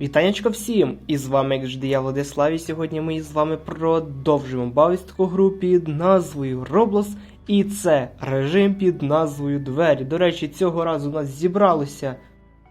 Вітанечко всім! І з вами, як завжди, я Владислав, і сьогодні ми з вами продовжуємо бавитися таку гру під назвою Roblox. І це режим під назвою Двері. До речі, цього разу у нас зібралося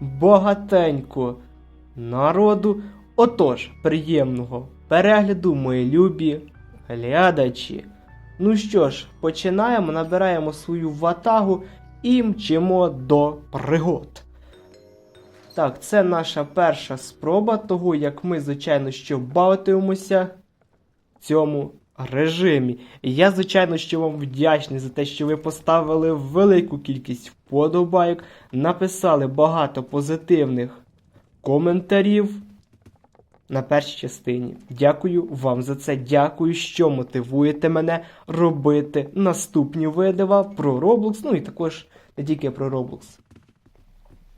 багатенько народу. Отож, приємного перегляду, мої любі глядачі. Ну що ж, починаємо, набираємо свою ватагу і мчимо до пригод. Так, це наша перша спроба того, як ми, звичайно, що бавитимемося в цьому режимі. Я, звичайно, що вам вдячний за те, що ви поставили велику кількість вподобайок, написали багато позитивних коментарів на першій частині. Дякую вам за це. Дякую, що мотивуєте мене робити наступні видива про Roblox, ну і також не тільки про Roblox.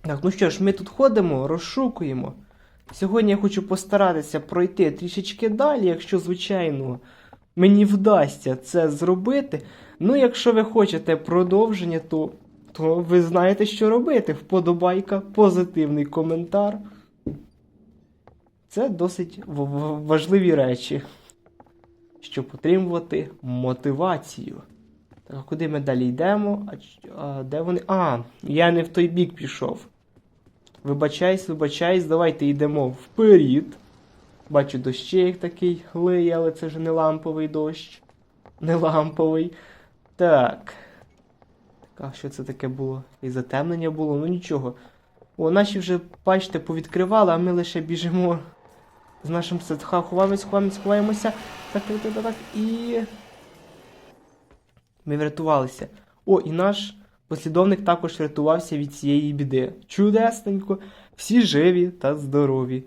Так, ну що ж, ми тут ходимо, розшукуємо. Сьогодні я хочу постаратися пройти трішечки далі, якщо, звичайно, мені вдасться це зробити. Ну, якщо ви хочете продовження, то, то ви знаєте, що робити. Вподобайка, позитивний коментар. Це досить важливі речі, щоб отримувати мотивацію. Так, а куди ми далі йдемо? А, а де вони? А, я не в той бік пішов. Вибачайсь, вибачайсь, давайте йдемо вперед. Бачу, дощик такий лиє, але це ж не ламповий дощ. Не ламповий. Так. Так, а що це таке було? І затемнення було, ну нічого. О, наші вже, бачите, повідкривали, а ми лише біжимо з нашим сетха. Ховаємось, ховаємось, ховаємося. Так, так, так, так, так. І. Ми врятувалися. О, і наш послідовник також врятувався від цієї біди. Чудесненько, всі живі та здорові.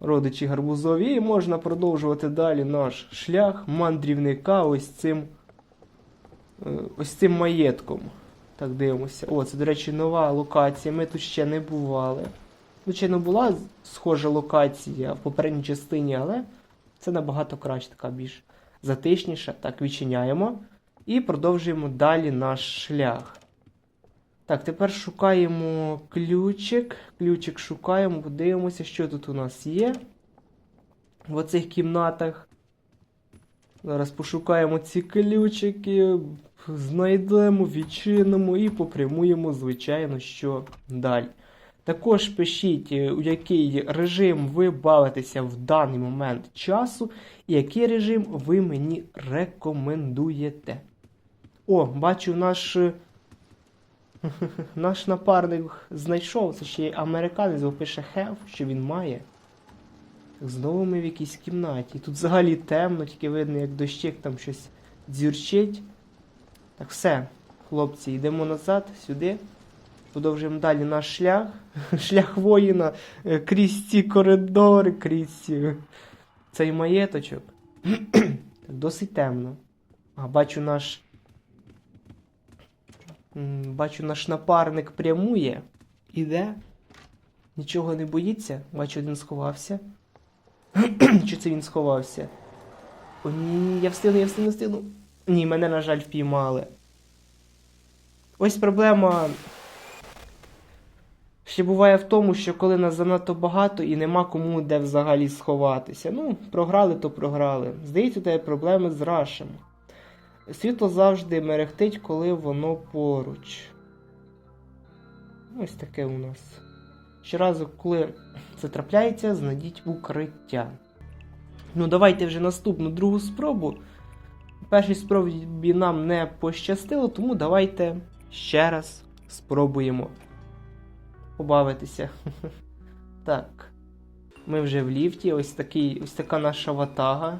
Родичі гарбузові, і можна продовжувати далі наш шлях мандрівника ось цим е, ось цим маєтком. Так, дивимося. О, це, до речі, нова локація. Ми тут ще не бували. Звичайно, була схожа локація в попередній частині, але це набагато краще, така більш затишніша. Так, відчиняємо. І продовжуємо далі наш шлях. Так, тепер шукаємо ключик. Ключик шукаємо, подивимося, що тут у нас є в оцих кімнатах. Зараз пошукаємо ці ключики, знайдемо, відчинимо і попрямуємо, звичайно, що далі. Також пишіть, е, у який режим ви бавитеся в даний момент часу, і який режим ви мені рекомендуєте. О, бачу, наш. е, Наш напарник знайшов, це ще й американець, бо пише have, що він має. Так, знову ми в якійсь кімнаті. Тут взагалі темно, тільки видно, як дощик там щось дзюрчить. Так, все, хлопці, йдемо назад, сюди. Продовжуємо далі наш шлях. Шлях воїна е, крізь ці коридори, крізь ці- цей маєточок. досить темно. А, бачу наш. Бачу, наш напарник прямує. Іде. Нічого не боїться. Бачу, один сховався. Чи це він сховався? О, ні, я встигну, я встигну, встигну. Ні, мене, на жаль, впіймали. Ось проблема. Ще буває в тому, що коли нас занадто багато і нема кому де взагалі сховатися. Ну, програли, то програли. Здається, у тебе проблеми з рашем. Світло завжди мерехтить, коли воно поруч. Ось таке у нас. Щоразу, коли це трапляється, знайдіть укриття. Ну, давайте вже наступну другу спробу. Першій спробі нам не пощастило, тому давайте ще раз спробуємо побавитися. Так. Ми вже в ліфті, ось такий, ось така наша ватага.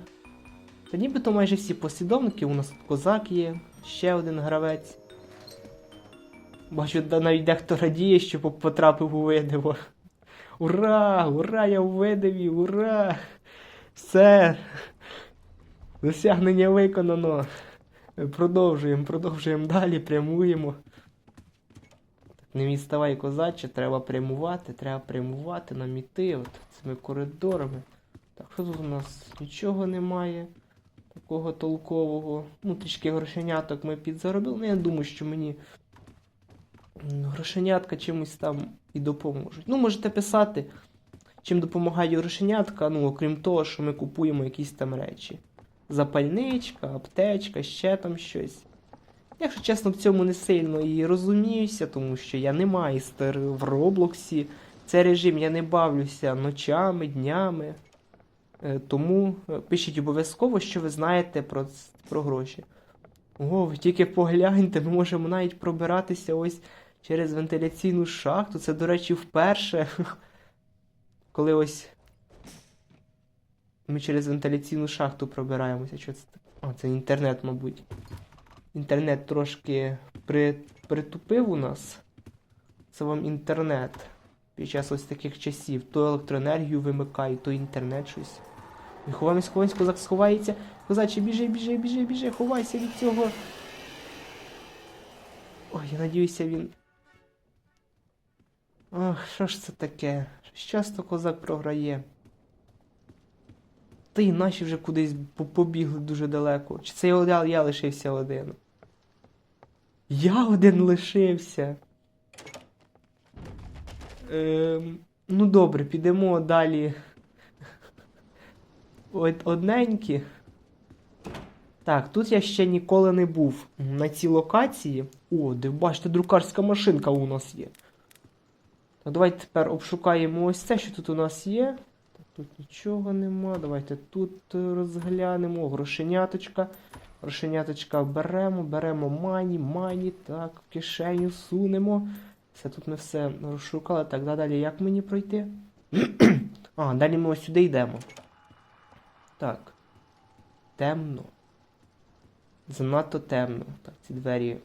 Та нібито майже всі послідовники, у нас тут козак є, ще один гравець. Бачу, навіть дехто радіє, що потрапив у видиво. Ура! Ура! Я у видиві! Ура! Все! Досягнення виконано. Продовжуємо, продовжуємо далі, прямуємо. Не відставай козаче, треба прямувати, треба прямувати, нам іти от цими коридорами. Так, що тут у нас? Нічого немає такого толкового. Ну, трішки грошеняток ми підзаробили. Ну, я думаю, що мені грошенятка чимось там і допоможуть. Ну, можете писати, чим допомагають грошенятка, ну, окрім того, що ми купуємо якісь там речі. Запальничка, аптечка, ще там щось. Якщо чесно, в цьому не сильно і розуміюся, тому що я не майстер в Роблоксі. Цей режим я не бавлюся ночами, днями. Е, Тому е, пишіть обов'язково, що ви знаєте про, про гроші. О, ви тільки погляньте, ми можемо навіть пробиратися ось через вентиляційну шахту. Це, до речі, вперше. Коли ось ми через вентиляційну шахту пробираємося. Що це? А, це інтернет, мабуть. Інтернет трошки при... притупив у нас. Це вам інтернет. Під час ось таких часів. То електроенергію вимикає, то інтернет щось. І ховаємось, ховаємось, козак сховається. Козаче, біжи, біжи, біжи, біжи, ховайся від цього. Ой, я надіюся, він. Ах, що ж це таке? Щось часто козак програє. Та й наші вже кудись побігли дуже далеко. Чи це я, я лишився один? Я один лишився. Ем, ну добре, підемо далі. Одненькі. Так, тут я ще ніколи не був на цій локації. О, де бачите, друкарська машинка у нас є. Так, давайте тепер обшукаємо ось це, що тут у нас є. Так, тут нічого нема. Давайте тут е, розглянемо. Грошеняточка. Грошеняточка беремо, беремо мані, мані, так, в кишеню сунемо. Все, тут ми все розшукали. Так, да, далі як мені пройти? а, далі ми ось сюди йдемо. Так. Темно. Занадто темно. Так, ці двері.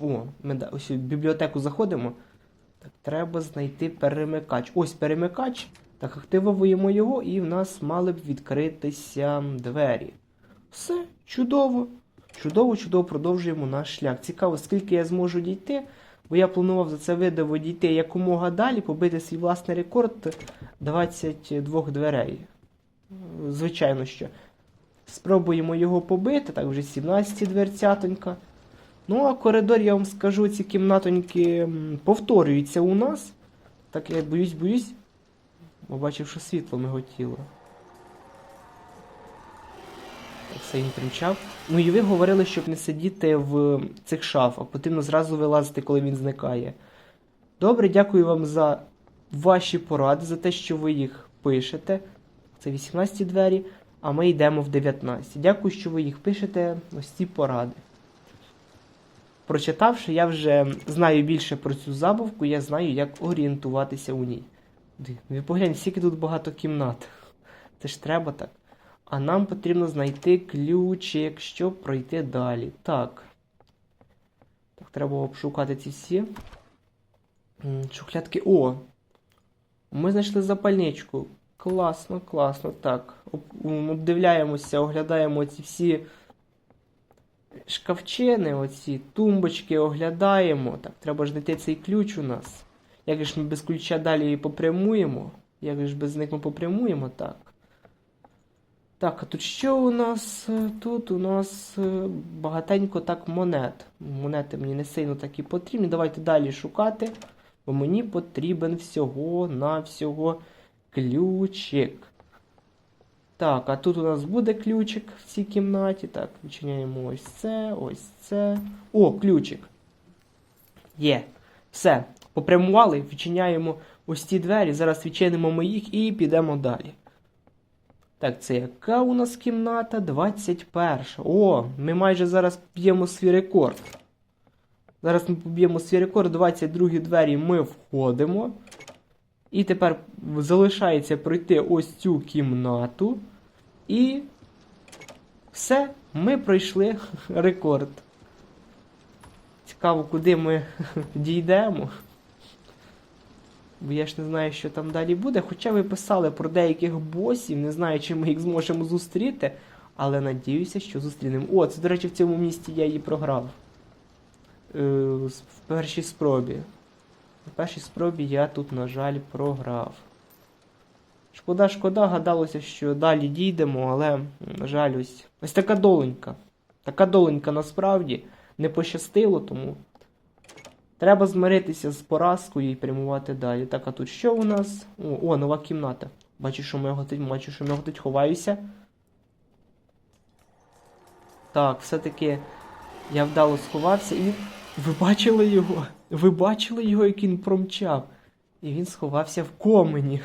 О, ми ось в бібліотеку заходимо. Так, треба знайти перемикач. Ось перемикач. Так, активуємо його, і в нас мали б відкритися двері. Все, чудово. Чудово, чудово продовжуємо наш шлях. Цікаво, скільки я зможу дійти, бо я планував за це відео дійти якомога далі, побити свій власний рекорд 22 дверей. Звичайно, що. Спробуємо його побити, так вже 17 дверцятонька. Ну, а коридор, я вам скажу, ці кімнатоньки повторюються у нас. Так я боюсь, боюсь. Побачив, що світло миготіло. Все він примчав. Ну і ви говорили, щоб не сидіти в цих шафах. Потрібно зразу вилазити, коли він зникає. Добре, дякую вам за ваші поради, за те, що ви їх пишете. Це 18 двері, а ми йдемо в 19. Дякую, що ви їх пишете, ось ці поради. Прочитавши, я вже знаю більше про цю забавку, я знаю, як орієнтуватися у ній. Ви погляньте, скільки тут багато кімнат. Це ж треба так. А нам потрібно знайти ключик, щоб пройти далі. Так. Так, треба обшукати ці всі. Шухлядки. О! Ми знайшли запальничку. Класно, класно. Так. Обдивляємося, оглядаємо ці всі шкафчини, оці тумбочки оглядаємо. Так, треба ж знайти цей ключ у нас. Як ж ми без ключа далі попрямуємо? Як ж без них ми попрямуємо? Так. Так, а тут що у нас? Е, Тут у нас е, багатенько так монет. Монети мені не сильно такі потрібні. Давайте далі шукати. Бо мені потрібен всього на всього ключик. Так, а тут у нас буде ключик в цій кімнаті. Так, відчиняємо ось це, ось це. О, ключик. Є. Все. Попрямували, відчиняємо ось ці двері. Зараз відчинимо ми їх і підемо далі. Так, це яка у нас кімната? 21. О, ми майже зараз б'ємо свій рекорд. Зараз ми поб'ємо свій рекорд. 22 двері ми входимо. І тепер залишається пройти ось цю кімнату. І все, ми пройшли рекорд. Цікаво, куди ми дійдемо. Бо я ж не знаю, що там далі буде. Хоча ви писали про деяких босів, не знаю, чи ми їх зможемо зустріти, але надіюся, що зустрінемо. О, це, до речі, в цьому місті я її програв. Е, в першій спробі. В першій спробі я тут, на жаль, програв. Шкода, шкода, гадалося, що далі дійдемо, але, на жаль, ось, ось така доленька. Така доленька насправді не пощастило, тому Треба змиритися з поразкою і прямувати далі. Так, а тут що у нас? О, о нова кімната. Бачу, що ми готить, бачу, що ми готить, ховаюся. Так, все-таки я вдало сховався і. Ви бачили його? Ви бачили його, як він промчав? І він сховався в комені.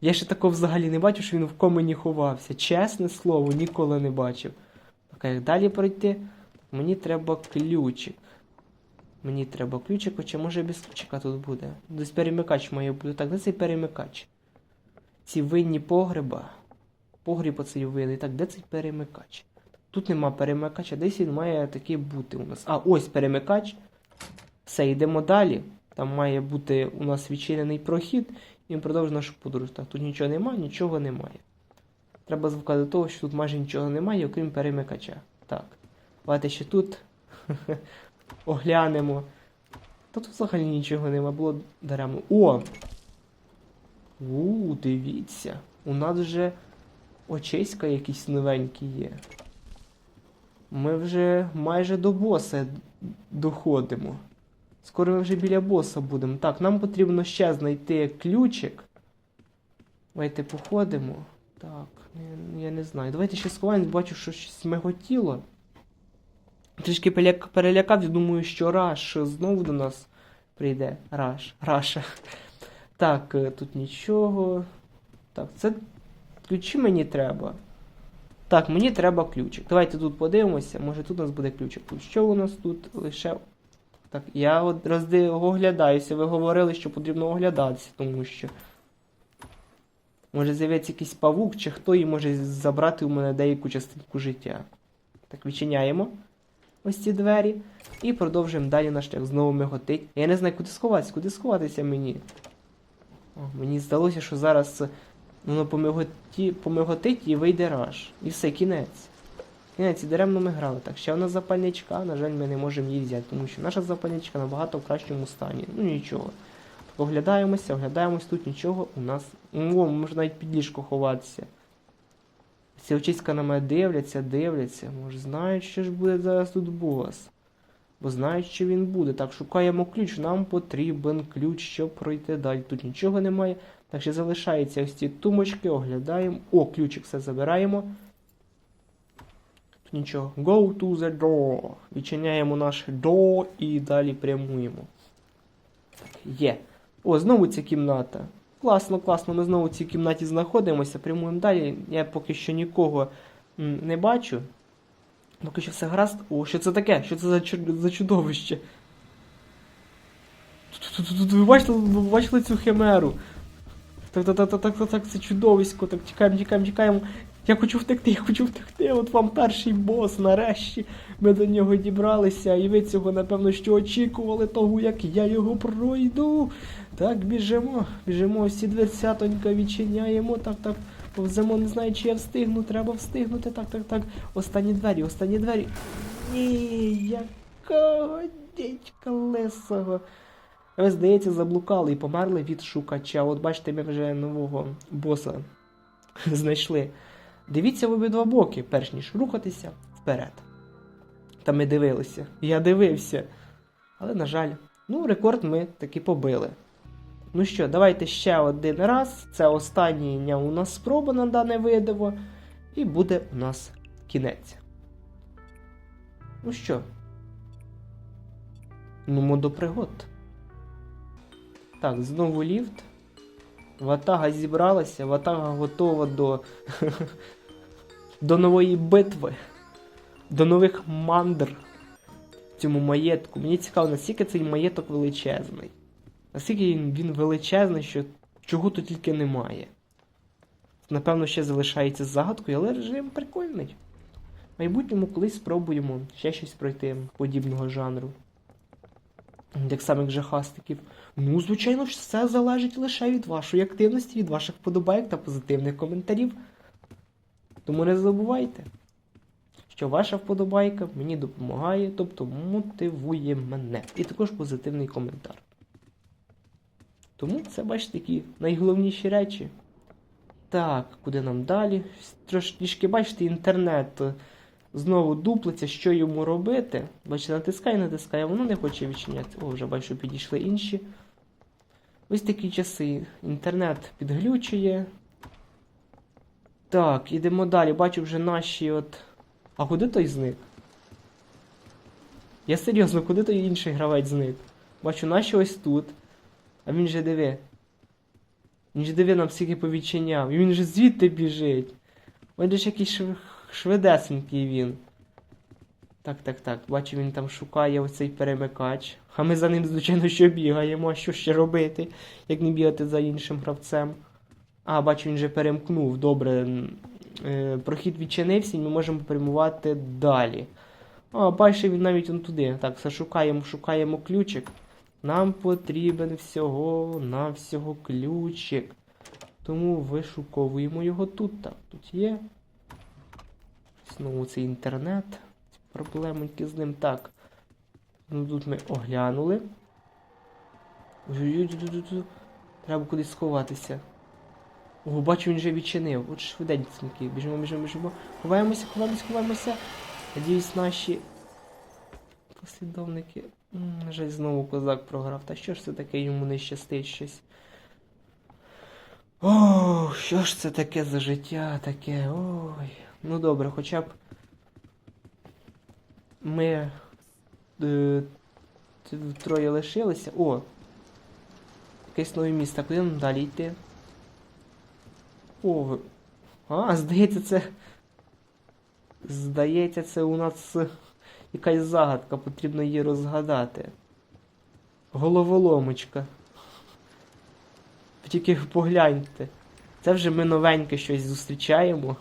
Я ще такого взагалі не бачив, що він в комені ховався. Чесне слово, ніколи не бачив. Так, як далі пройти? Мені треба ключик. Мені треба ключик, хоча може без ключика тут буде. Десь перемикач має бути. Так, де цей перемикач? Ці винні погреба. Погріб оцей винний. Так, де цей перемикач? Тут нема перемикача, десь він має таки бути у нас. А, ось перемикач. Все, йдемо далі. Там має бути у нас відчинений прохід, і ми продовжуємо нашу подорож. Так, тут нічого немає, нічого немає. Треба звикати до того, що тут майже нічого немає, окрім перемикача. Так. Давайте ще тут оглянемо. Та тут взагалі нічого нема, було даремно. О! У, дивіться. У нас вже очиська якісь новенькі є. Ми вже майже до боса доходимо. Скоро ми вже біля боса будемо. Так, нам потрібно ще знайти ключик. Давайте походимо. Так, я, я не знаю. Давайте ще сховаємось, бачу, що щось миготіло. Трішки перелякав, я думаю, що Раш знову до нас прийде. Раш, Раша. Так, е, тут нічого. Так, це ключі мені треба. Так, мені треба ключик. Давайте тут подивимося, може тут у нас буде ключик. Що у нас тут лише. Так, я от розди... оглядаюся. Ви говорили, що потрібно оглядатися, тому що. Може з'явиться якийсь павук, чи хто і може забрати у мене деяку частинку життя. Так, відчиняємо ось ці двері. І продовжуємо далі наш шлях. Знову миготить. Я не знаю, куди сховатися, куди сховатися мені. О, мені здалося, що зараз воно помиготі... помиготить і вийде раш. І все, кінець. Кінець, і даремно ми грали. Так, ще одна запальничка, на жаль, ми не можемо її взяти, тому що наша запальничка набагато в кращому стані. Ну нічого. Оглядаємося, оглядаємось, тут нічого у нас. О, можна навіть під ліжко ховатися. Ці очиська на мене дивляться, дивляться. Може знають, що ж буде зараз тут бос. Бо знають, що він буде. Так, шукаємо ключ. Нам потрібен ключ, щоб пройти далі. Тут нічого немає. Так ще залишаються ось ці тумочки, оглядаємо. О, ключик все забираємо. Тут нічого. Go to the door. Відчиняємо наш door і далі прямуємо. Так, є. О, знову ця кімната. Класно, класно, ми знову в цій кімнаті знаходимося, прямуємо далі. Я поки що нікого не бачу. Поки що все гаразд. О, що це таке? Що це за, за чудовище? Ви бачили, ви бачили цю химеру? Так, так, так, так, так, так, це чудовисько. Так, тікаємо, тікаємо, тікаємо. Я хочу втекти, я хочу втекти. От вам перший бос, нарешті. Ми до нього дібралися, і ви цього, напевно, що очікували того, як я його пройду. Так, біжимо, біжимо, всі дверцятонька відчиняємо, так, так. Повземо, не знаю, чи я встигну, треба встигнути. Так, так, так. Останні двері, останні двері. Ні, якого дідька лисого. Ви, здається, заблукали і померли від шукача. От бачите, ми вже нового боса знайшли. Дивіться в обидва боки, перш ніж рухатися вперед. Та ми дивилися. Я дивився. Але, на жаль, ну, рекорд ми таки побили. Ну що, давайте ще один раз. Це остання у нас спроба на дане видиво. І буде у нас кінець. Ну що? Ну, до пригод. Так, знову ліфт. Ватага зібралася, ватага готова до. до нової битви, до нових мандр в цьому маєтку. Мені цікаво, наскільки цей маєток величезний. Наскільки він, величезний, що чого тут тільки немає. Напевно, ще залишається загадкою, але режим прикольний. В майбутньому колись спробуємо ще щось пройти подібного жанру. Як самих жахастиків. Ну, звичайно, все залежить лише від вашої активності, від ваших вподобайок та позитивних коментарів. Тому не забувайте, що ваша вподобайка мені допомагає, тобто мотивує мене. І також позитивний коментар. Тому це, бачите, такі найголовніші речі. Так, куди нам далі? Трошки, бачите, інтернет знову дуплиться, що йому робити. Бачите, натискає, натискає, воно не хоче відчиняти. О, вже бачу, підійшли інші. Ось такі часи. Інтернет підглючує. Так, ідемо далі. Бачу вже наші от. А куди той зник? Я серйозно, куди той інший гравець зник? Бачу, наші ось тут. А він же диви. Він же диви нам скільки повідчиняв. І він же звідти біжить. Же ж якийсь шв... швидесенький він. Так, так, так. Бачу, він там шукає оцей перемикач. А ми за ним, звичайно, що бігаємо, а що ще робити, як не бігати за іншим гравцем. А, бачу, він вже перемкнув. Добре. Е, прохід відчинився, і ми можемо прямувати далі. А, бачите, він навіть он туди. Так, все шукаємо, шукаємо ключик. Нам потрібен всього на всього ключик. Тому вишуковуємо його тут. Так, тут є. Знову цей інтернет. Проблемоньки з ним. Так. Ну тут ми оглянули. Треба кудись сховатися. О, бачу, він вже відчинив. От швиденькі. Біжимо, біжимо, біжимо. Ховаємося, ховаємося, ховаємося. Надіюсь, наші послідовники. Жаль, знову козак програв. Та що ж це таке йому не щастить щось? О, що ж це таке за життя таке? Ой. Ну добре, хоча б ми е, троє лишилися. О! Якесь нове місто. Куди нам далі йти? О, ви- а, здається, це. Здається, це у нас якась загадка, потрібно її розгадати. Головоломочка. Тільки погляньте. Це вже ми новеньке щось зустрічаємо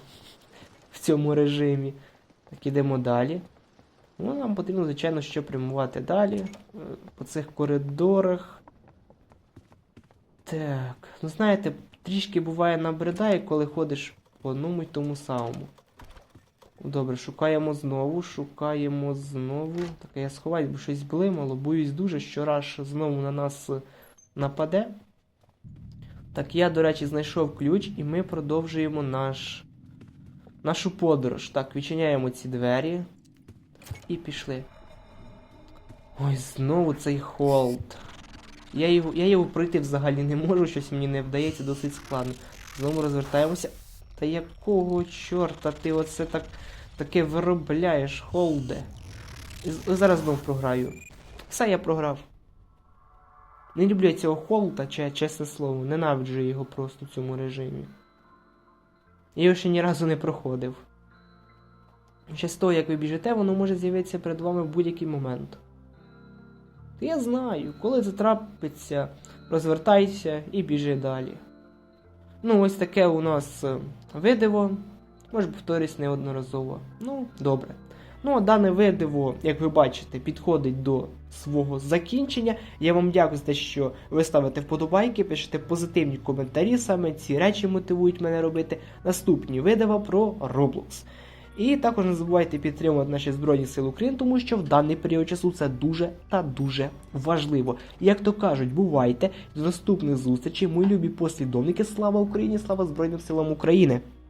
в цьому режимі. Так, ідемо далі. Ну, нам потрібно, звичайно, що прямувати далі. е, По цих коридорах. Так. Ну, знаєте, трішки буває набридає, коли ходиш по одному й тому самому. Добре, шукаємо знову, шукаємо знову. Так, я сховаюсь, бо щось блимало. Боюсь дуже, що раш знову на нас нападе. Так, я, до речі, знайшов ключ, і ми продовжуємо наш... нашу подорож. Так, відчиняємо ці двері. І пішли. Ой, знову цей холд. Я його, я його пройти взагалі не можу, щось мені не вдається досить складно. Знову розвертаємося. Та якого чорта ти оце так таке виробляєш, холде? Зараз знов програю. Все, я програв. Не люблю цього холда, чесне слово. Ненавиджу його просто в цьому режимі. Я його ще ні разу не проходив. Ще того, як ви біжите, воно може з'явитися перед вами в будь-який момент. Та я знаю, коли це трапиться, розвертайся і біжи далі. Ну, ось таке у нас е, видиво. Може повторюсь неодноразово. Ну, добре. Ну, а дане видиво, як ви бачите, підходить до свого закінчення. Я вам дякую за те, що ви ставите вподобайки, пишете позитивні коментарі. Саме ці речі мотивують мене робити наступні видива про Roblox. І також не забувайте підтримувати наші Збройні Сили України, тому що в даний період часу це дуже та дуже важливо. Як то кажуть, бувайте до наступних зустрічей, мої любі послідовники. Слава Україні! Слава Збройним силам України!